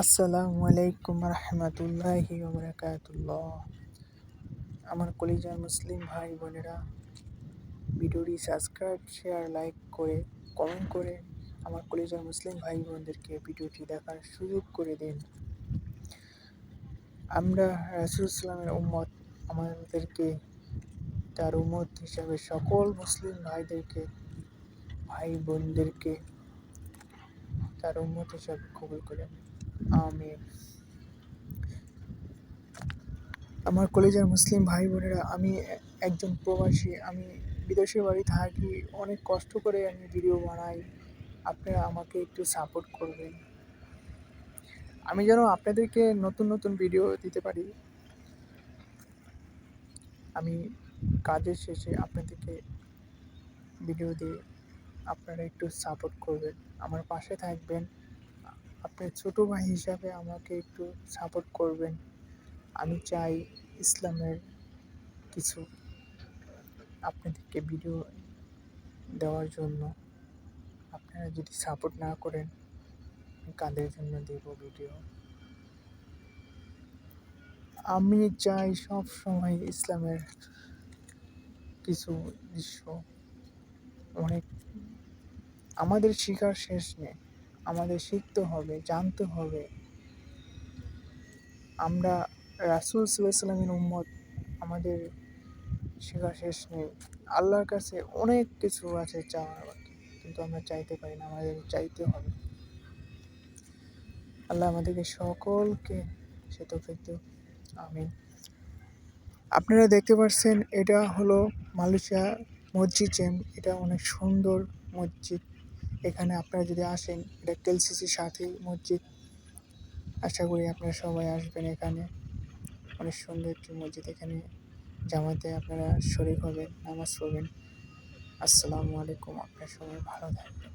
আসসালামু আলাইকুম রহমতুল্লাহি ওবরাকাতুল্লাহ আমার কলিজার মুসলিম ভাই বোনেরা, ভিডিওটি সাবস্ক্রাইব শেয়ার লাইক করে কমেন্ট করে আমার কলিজার মুসলিম ভাই বোনদেরকে ভিডিওটি দেখার সুযোগ করে দিন। আমরা রাসুল ইসলামের উম্মত, আমাদেরকে তার উম্মত হিসাবে সকল মুসলিম ভাইদেরকে, ভাই বোনদেরকে তার উম্মত হিসাবে কবুল করেন আমিন আমার কলেজের মুসলিম ভাই বোনেরা, আমি একজন প্রবাসী, আমি বিদেশে বাড়ি থাকি, অনেক কষ্ট করে আমি ভিডিও বানাই। আপনারা আমাকে একটু সাপোর্ট করবেন। আমি যেন আপনাদেরকে নতুন নতুন ভিডিও দিতে পারি। আমি কাজের শেষে আপনাদেরকে ভিডিও দিয়ে আপনারা একটু সাপোর্ট করবেন। আমার পাশে থাকবেন। আপনি ছোটো ভাই হিসাবে আমাকে একটু সাপোর্ট করবেন। আমি চাই ইসলামের কিছু আপনাদেরকে ভিডিও দেওয়ার জন্য। আপনারা যদি সাপোর্ট না করেন কাদের জন্য দেব ভিডিও আমি চাই সব সময় ইসলামের কিছু দৃশ্য অনেক আমাদের শিকার শেষ নেই। আমাদের শিখতে হবে, জানতে হবে। আমরা রাসুল সাল্লামের উম্মত, আমাদের শেখা শেষ নেই। আল্লাহর কাছে অনেক কিছু আছে চাওয়ার বাকি, কিন্তু আমরা চাইতে পারি না, আমাদের চাইতে হবে। আল্লাহ আমাদেরকে সকলকে সে তো আমিন। আপনারা দেখতে পাচ্ছেন এটা হলো মালয়েশিয়া মসজিদ এটা অনেক সুন্দর মসজিদ। এখানে আপনারা যদি আসেন, এটা কেলসিসির সাথে মসজিদ। আশা করি আপনারা সবাই আসবেন এখানে। অনেক সুন্দর একটি মসজিদ এখানে। জামাতে আপনারা শরীর হবেন, নামাজ পড়বেন। আসসালামু আলাইকুম, আপনার সবাই ভালো থাকবেন।